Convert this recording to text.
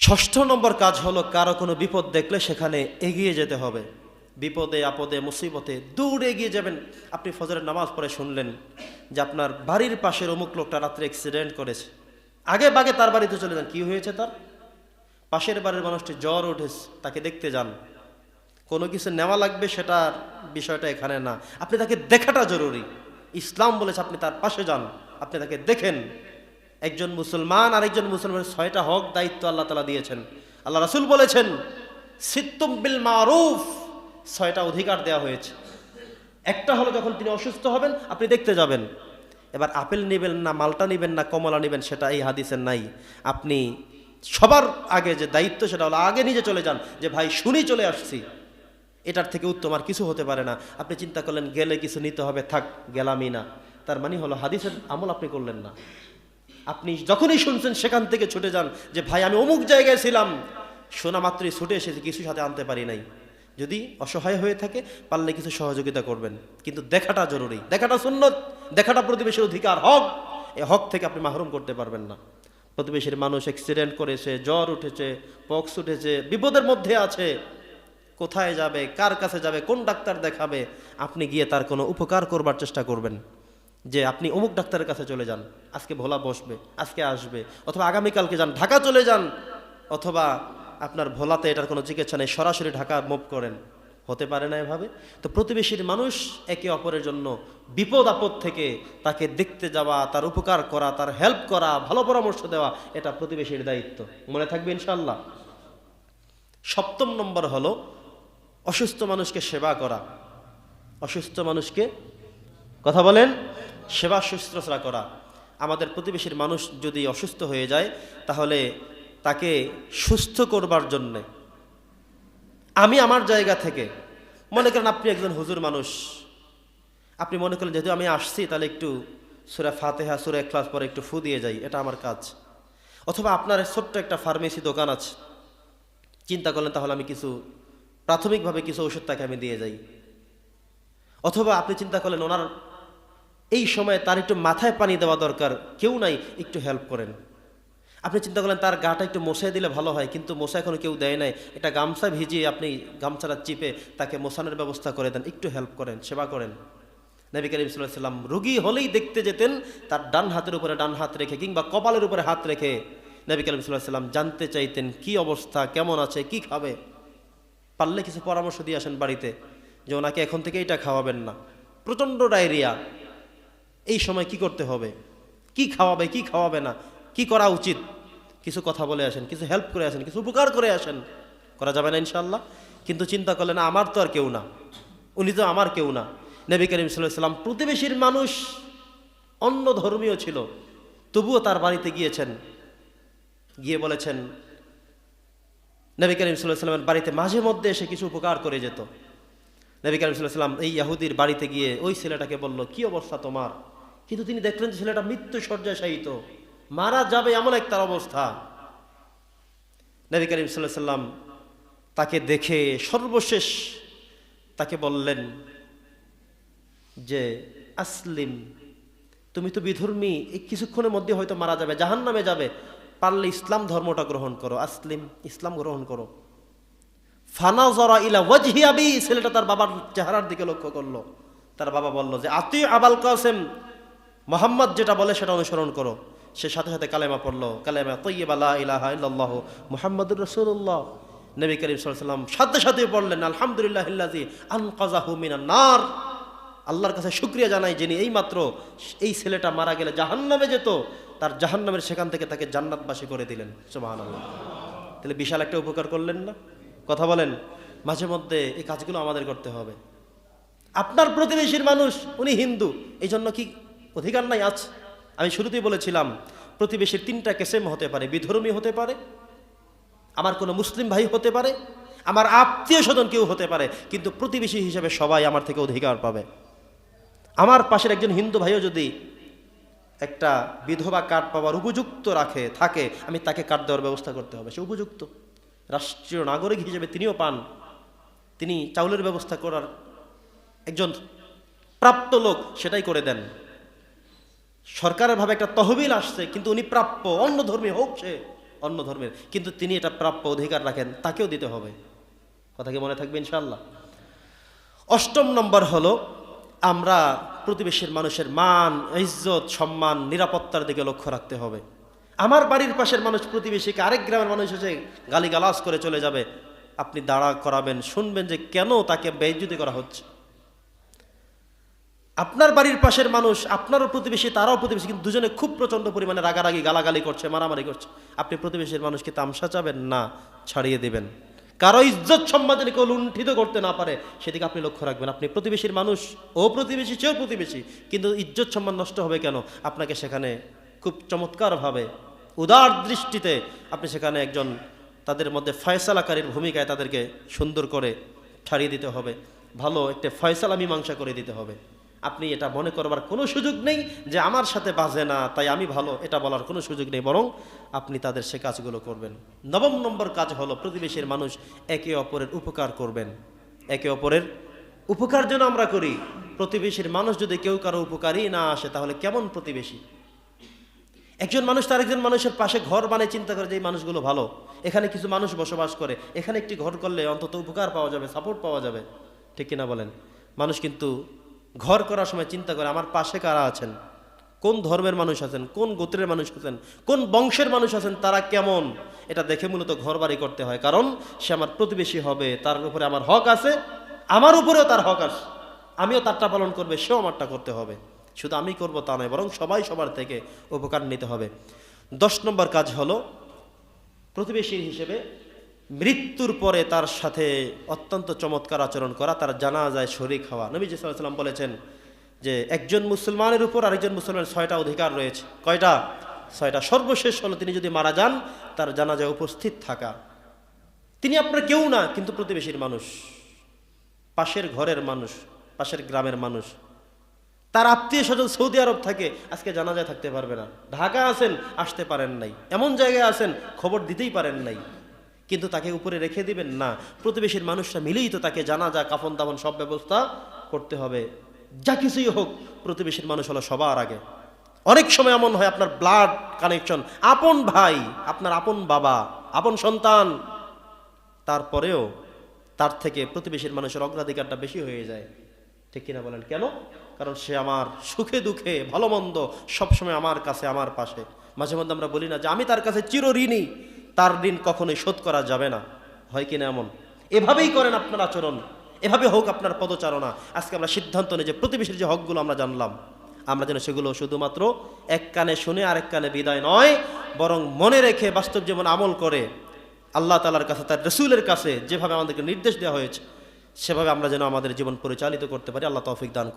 ষষ্ঠ নম্বর কাজ হলো কারও কোনো বিপদ দেখলে সেখানে এগিয়ে যেতে হবে। বিপদে, আপদে, মুসিবতে দূর এগিয়ে যাবেন। আপনি ফজরের নামাজ পড়ে শুনলেন যে আপনার বাড়ির পাশের অমুক লোকটা রাত্রে অ্যাক্সিডেন্ট করেছে। আগে বাগে তার বাড়িতে চলে যান। কি হয়েছে তার? পাশের বাড়ির মানুষটি জ্বর উঠেছে, তাকে দেখতে যান। কোনো কিছু নেওয়া লাগবে সেটার বিষয়টা এখানে না। আপনি তাকে দেখাটা জরুরি। ইসলাম বলেছে আপনি তার পাশে যান, আপনি তাকে দেখেন। একজন মুসলমান, আরেকজন মুসলমানের ছয়টা হক দায়িত্ব আল্লাহ তালা দিয়েছেন। আল্লাহ রাসুল বলেছেন, সিত্তুম বিল মারুফ ছয়টা অধিকার দেওয়া হয়েছে। একটা হলো যখন তিনি অসুস্থ হবেন, আপনি দেখতে যাবেন। এবার আপেল নেবেন না, মালটা নেবেন না, কমলা নেবেন, সেটা এই হাদিসের নাই। আপনি সবার আগে যে দায়িত্ব, সেটা হলো আগে নিজে চলে যান, যে ভাই, শুনি, চলে আসছি। এটার থেকে উত্তম আর কিছু হতে পারে না। আপনি চিন্তা করলেন, গেলে কিছু নিতে হবে, থাক, গেলামই না। তার মানে হলো, হাদিসের আমল আপনি করলেন না। আপনি যখনই শুনছেন সেখান থেকে ছুটে যান যে, ভাই, আমি অমুক জায়গায় ছিলাম। শোনা মাত্রই ছুটে এসেছি, কিছু সাথে আনতে পারি নাই। যদি অসহায় হয়ে থাকে, পারলে কিছু সহযোগিতা করবেন। কিন্তু দেখাটা জরুরি। দেখাটা সুন্নত, দেখাটা প্রতিবেশীর অধিকার। হক এ হক থেকে আপনি মাহরুম করতে পারবেন না। প্রতিবেশীর মানুষ অ্যাক্সিডেন্ট করেছে, জ্বর উঠেছে পক্স উঠেছে, বিপদের মধ্যে আছে। কোথায় যাবে, কার কাছে যাবে, কোন ডাক্তার দেখাবে, আপনি গিয়ে তার কোনো উপকার করবার চেষ্টা করবেন। যে আপনি অমুক ডাক্তারের কাছে চলে যান, আজকে ভোলা বসবে, আজকে আসবে, অথবা আগামীকালকে যান, ঢাকা চলে যান, অথবা আপনার ভোলাতে এটার কোনো চিকিৎসা নেই, সরাসরি ঢাকা মুভ করেন। হতে পারে না এভাবে? তো প্রতিবেশীর মানুষ একে অপরের জন্য বিপদ আপদ থেকে তাকে দেখতে যাওয়া, তার উপকার করা, তার হেল্প করা, ভালো পরামর্শ দেওয়া, এটা প্রতিবেশীর দায়িত্ব। মনে থাকবে ইনশাল্লাহ সপ্তম নম্বর হলো অসুস্থ মানুষকে সেবা করা। অসুস্থ মানুষকে কথা বলেন, সেবা শুশ্রূষা করা। আমাদের প্রতিবেশীর মানুষ যদি অসুস্থ হয়ে যায়, তাহলে তাকে সুস্থ করবার জন্যে। আমি আমার জায়গা থেকে, মনে করেন আপনি একজন হুজুর মানুষ, আপনি মনে করেন যেহেতু আমি আসছি, তাহলে একটু সুরা ফাতেহা, সুরা ক্লাস পরে একটু ফু দিয়ে যাই, এটা আমার কাজ। অথবা আপনার ছোট্ট একটা ফার্মেসি দোকান আছে, চিন্তা করলেন তাহলে আমি কিছু, প্রাথমিকভাবে কিছু ওষুধ তাকে আমি দিয়ে যাই। অথবা আপনি চিন্তা করলেন ওনার এই সময় তার একটু মাথায় পানি দেওয়া দরকার। কেউ নাই একটু হেল্প করেন। আপনি চিন্তা করলেন, তার গাটা একটু মশাই দিলে ভালো হয়, কিন্তু মশা এখনও কেউ দেয় নাই। এটা গামছা ভিজিয়ে আপনি গামছাটা চিপে তাকে মশানোর ব্যবস্থা করে দেন, একটু হেল্প করেন, সেবা করেন। নবী করিম সাল্লাম রুগী হলেই দেখতে যেতেন, তার ডান হাতের উপরে ডান হাত রেখে কিংবা কপালের উপরে হাত রেখে নবী করিম সাল্লাম জানতে চাইতেন, কি অবস্থা, কেমন আছে, কি খাবে? পারলে কিছু পরামর্শ দিয়ে আসেন বাড়িতে, যে ওনাকে এখন থেকে এটা খাওয়াবেন না। প্রচণ্ড ডায়রিয়া। এই সময় কি করতে হবে? কি খাওয়াবে কি খাওয়াবে না? কি করা উচিত? কিছু কথা বলে আসেন, কিছু হেল্প করে আসেন, কিছু উপকার করে আসেন। করা যাবে না ইনশাল্লাহ কিন্তু চিন্তা করলেন, আমার তো আর কেউ না। উনি তো আমার কেউ না। নবী করিম সাল্লাম প্রতিবেশীর মানুষ অন্য ধর্মীয় ছিল। তবুও তার বাড়িতে গিয়েছেন। গিয়ে বলেছেন, নবী করিম সাল্লামের বাড়িতে মাঝে মধ্যে এসে কিছু উপকার করে যেত। নবী করিম সাল্লাম এই ইয়াহুদির বাড়িতে গিয়ে ওই ছেলেটাকে বলল, কি অবস্থা তোমার? কিন্তু তিনি দেখলেন যে ছেলেটা মৃত্যু শয্যায় শায়িত মারা যাবে এমন এক তার অবস্থা। নবী করিম সাল্লাহ সাল্লাম তাকে দেখে সর্বশেষ তাকে বললেন যে, আসলিম, তুমি তো বিধর্মী, এই কিছুক্ষণের মধ্যে হয়তো মারা যাবে জাহান নামে যাবে। পারলে ইসলাম ধর্মটা গ্রহণ করো। আসলিম, ইসলাম গ্রহণ করো। ফানা জরা ইলা ওয়াজহি আবি, ছেলেটা তার বাবার চেহারার দিকে লক্ষ্য করল। তার বাবা বলল যে আতি আবাল কাসেম মোহাম্মদ যেটা বলে সেটা অনুসরণ করো। সে সাথে সাথে কালেমা পড়ল। কালেমা আল্লাহ ইলাহা ইল্লাল্লাহ মুহাম্মদুর রাসূলুল্লাহ। নবী করিম সাল্লাম সাথে সাথে পড়লেন, আলহামদুলিল্লাহ নার। আল্লাহর কাছে শুক্রিয়া জানাই যিনি এইমাত্র এই ছেলেটা মারা গেলে জাহান্নামে যেত, তার জাহান্নামের সেখান থেকে তাকে জান্নাতবাসী করে দিলেন। সুবহানাল্লাহ। তাহলে বিশাল একটা উপকার করলেন না? কথা বলেন, মাঝে মধ্যে এই কাজগুলো আমাদের করতে হবে। আপনার প্রতিবেশীর মানুষ, উনি হিন্দু এই জন্য কি অধিকার নাই আজ। আমি শুরুতেই বলেছিলাম, প্রতিবেশীর তিনটা কেসেম হতে পারে, বিধর্মী হতে পারে, আমার কোনো মুসলিম ভাই হতে পারে, আমার আত্মীয় স্বজন কেউ হতে পারে, কিন্তু প্রতিবেশী হিসেবে সবাই আমার থেকে অধিকার পাবে। আমার পাশের একজন হিন্দু ভাইও যদি একটা বিধবা কার্ড পাওয়ার উপযুক্ত রাখে, থাকে, আমি তাকে কার্ড দেওয়ার ব্যবস্থা করতে হবে। সে উপযুক্ত। রাষ্ট্রীয় নাগরিক হিসেবে তিনিও পান। তিনি চাউলের ব্যবস্থা করার একজন প্রাপ্ত লোক, সেটাই করে দেন। সরকারের ভাবে একটা তহবিল আসছে, কিন্তু উনি প্রাপ্য, অন্য ধর্মী হোক সে, অন্য ধর্মের। কিন্তু তিনি এটা প্রাপ্য অধিকার রাখেন, তাকেও দিতে হবে। কথা কি মনে থাকবে ইনশাল্লাহ অষ্টম নম্বর হলো, আমরা প্রতিবেশীর মানুষের মান, ইজ্জত, সম্মান, নিরাপত্তার দিকে লক্ষ্য রাখতে হবে। আমার বাড়ির পাশের মানুষ প্রতিবেশীকে আরেক গ্রামের মানুষ এসে গালিগালাজ করে চলে যাবে। আপনি দাঁড়া করাবেন, শুনবেন যে কেন তাকে বেইজ্জতি করা হচ্ছে। আপনার বাড়ির পাশের মানুষ, আপনারও প্রতিবেশী, তারাও প্রতিবেশী, কিন্তু দুজনে খুব প্রচণ্ড পরিমাণে রাগারাগি, গালাগালি করছে, মারামারি করছে। আপনি প্রতিবেশীর মানুষকে তামসা চাবেন? না, ছাড়িয়ে দেবেন। কারও ইজ্জত সম্মান কেউ লুণ্ঠিত করতে না পারে, সেদিকে আপনি লক্ষ্য রাখবেন। আপনি প্রতিবেশীর মানুষ, ও প্রতিবেশী, সেও প্রতিবেশী, কিন্তু ইজ্জত সম্মান নষ্ট হবে কেন? আপনাকে সেখানে খুব চমৎকারভাবে, উদার দৃষ্টিতে আপনি সেখানে একজন তাদের মধ্যে ফয়সালাকারীর ভূমিকায় তাদেরকে সুন্দর করে ছাড়িয়ে দিতে হবে। ভালো একটা ফয়সালা মীমাংসা করে দিতে হবে। আপনি এটা মনে করবার কোনো সুযোগ নেই যে আমার সাথে বাজে না, তাই আমি ভালো, এটা বলার কোনো সুযোগ নেই। বরং আপনি তাদের সে কাজগুলো করবেন। নবম নম্বর কাজ হলো প্রতিবেশীর মানুষ একে অপরের উপকার করবেন। একে অপরের উপকার যেন আমরা করি। প্রতিবেশীর মানুষ যদি কেউ কারও উপকারই না আসে, তাহলে কেমন প্রতিবেশী? একজন মানুষ তার একজন মানুষের পাশে ঘর বানিয়ে চিন্তা করে যে এই মানুষগুলো ভালো। এখানে কিছু মানুষ বসবাস করে। এখানে একটি ঘর করলে অন্তত উপকার পাওয়া যাবে সাপোর্ট পাওয়া যাবে। ঠিক কিনা বলেন? মানুষ কিন্তু ঘর করার সময় চিন্তা করে, আমার পাশে কারা আছেন? কোন ধর্মের মানুষ আছেন? কোন গোত্রের মানুষ আছেন? কোন বংশের মানুষ আছেন? তারা কেমন? এটা দেখে মূলত ঘর বাড়ি করতে হয়। কারণ সে আমার প্রতিবেশী হবে, তার উপরে আমার হক আছে, আমার উপরেও তার হক আছে। আমিও তারটা পালন করবে, সেও আমারটা করতে হবে। শুধু আমি করব তা নয়, বরং সবাই সবার থেকে উপকার নিতে হবে। দশ নম্বর কাজ হলো প্রতিবেশী হিসেবে মৃত্যুর পরে তার সাথে অত্যন্ত চমৎকার আচরণ করা, তার জানা যায় শরিক হওয়া। নবী সাল্লাম বলেছেন যে, একজন মুসলমানের উপর আরেকজন মুসলমানের ছয়টা অধিকার রয়েছে। কয়টা? ছয়টা। সর্বশেষ হলো তিনি যদি মারা যান, তার জানাজায় উপস্থিত থাকা। তিনি আপনার কেউ না, কিন্তু প্রতিবেশীর মানুষ। পাশের ঘরের মানুষ, পাশের গ্রামের মানুষ। তার আত্মীয় স্বজন সৌদি আরব থাকে, আজকে জানাজায় থাকতে পারবে না। ঢাকা আছেন, আসতে পারেন নাই। এমন জায়গায় আছেন, খবর দিতেই পারেন নাই। কিন্তু তাকে উপরে রেখে দিবেন না। প্রতিবেশীর মানুষরা মিলেই তো তাকে জানা যা কাফন, দাফন সব ব্যবস্থা করতে হবে। যা কিছুই হোক, প্রতিবেশীর মানুষ হলো সবার আগে। অনেক সময় এমন হয় আপনার ব্লাড কানেকশন আপন ভাই, আপনার আপন বাবা, আপন সন্তান। তারপরেও তার থেকে প্রতিবেশীর মানুষের অগ্রাধিকারটা বেশি হয়ে যায়। ঠিক কিনা বলেন? কেন? কারণ সে আমার সুখে দুঃখে, ভালো মন্দ সবসময় আমার কাছে, আমার পাশে। মাঝে মধ্যে আমরা বলি না যে, আমি তার কাছে চির ঋণী তার ঋণ কখনোই শোধ করা যাবে না। হয় কিনা এমন? এভাবেই করেন আপনার আচরণ। এভাবে হোক আপনার পদচারণা। আজকে আমরা সিদ্ধান্ত নিই যে প্রতিবেশীর যে হকগুলো আমরা জানলাম, আমরা যেন সেগুলো শুধুমাত্র এক কানে শুনে আরেক কানে বিদায় নয়, বরং মনে রেখে বাস্তব জীবন আমল করে আল্লাহ তালার কাছে, তার রসুলের কাছে যেভাবে আমাদেরকে নির্দেশ দেওয়া হয়েছে, সেভাবে আমরা যেন আমাদের জীবন পরিচালিত করতে পারি। আল্লাহ তৌফিক দান।